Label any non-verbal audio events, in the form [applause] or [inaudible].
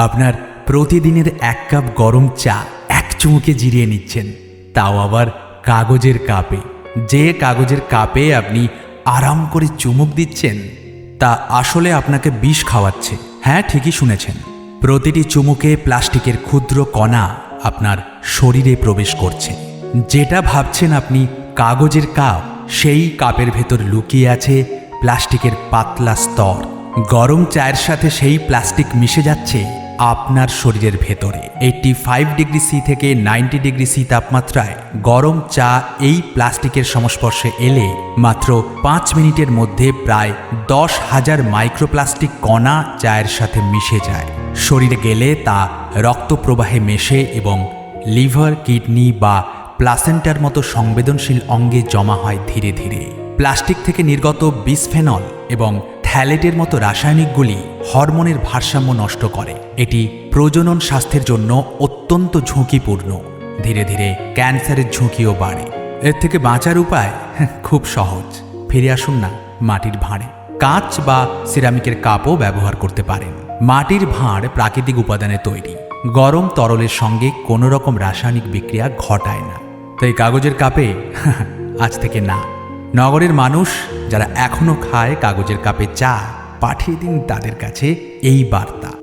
আপনার প্রতিদিনের এক কাপ গরম চা এক চুমুকে জিরিয়ে নিচ্ছেন। তাও আবার কাগজের কাপে। যে কাগজের কাপে আপনি আরাম করে চুমুক দিচ্ছেন, তা আসলে আপনাকে বিষ খাওয়াচ্ছে। হ্যাঁ ঠিকই শুনেছেন। প্রতিটি চুমুকে প্লাস্টিকের ক্ষুদ্র কণা আপনার শরীরে প্রবেশ করছে। যেটা ভাবছেন আপনি কাগজের কাপ, সেই কাপের ভেতর লুকিয়ে আছে প্লাস্টিকের পাতলা স্তর। গরম চায়ের সাথে সেই প্লাস্টিক মিশে যাচ্ছে। আপনার শরীরের ভেতরে। এইটটি ফাইভ ডিগ্রি সি থেকে নাইনটি ডিগ্রি সি তাপমাত্রায় গরম চা এই প্লাস্টিকের সংস্পর্শে এলে মাত্র পাঁচ মিনিটের মধ্যে প্রায় দশ হাজার মাইক্রোপ্লাস্টিক কণা চায়ের সাথে মিশে যায়। শরীরে গেলে তা রক্ত প্রবাহে মেশে এবং লিভার, কিডনি বা প্লাসেন্টার মতো সংবেদনশীল অঙ্গে জমা হয় ধীরে ধীরে। প্লাস্টিক থেকে নির্গত বিসফেনল এবং থ্যালেটের মতো রাসায়নিকগুলি হরমোনের ভারসাম্য নষ্ট করে। এটি প্রজনন স্বাস্থ্যের জন্য অত্যন্ত ঝুঁকিপূর্ণ। ধীরে ধীরে ক্যান্সারের ঝুঁকিও বাড়ে। এর থেকে বাঁচার উপায় [laughs] খুব সহজ। ফিরে আসুন না মাটির ভাঁড়ে। কাঁচ বা সিরামিকের কাপও ব্যবহার করতে পারেন। মাটির ভাঁড় প্রাকৃতিক উপাদানে তৈরি। গরম তরলের সঙ্গে কোনো রকম রাসায়নিক বিক্রিয়া ঘটায় না। তাই কাগজের কাপে [laughs] আজ থেকে না। নগরের মানুষ যারা এখনও খায় কাগজের কাপে চা পাঠিয়ে দিন তাদের কাছে এই বার্তা।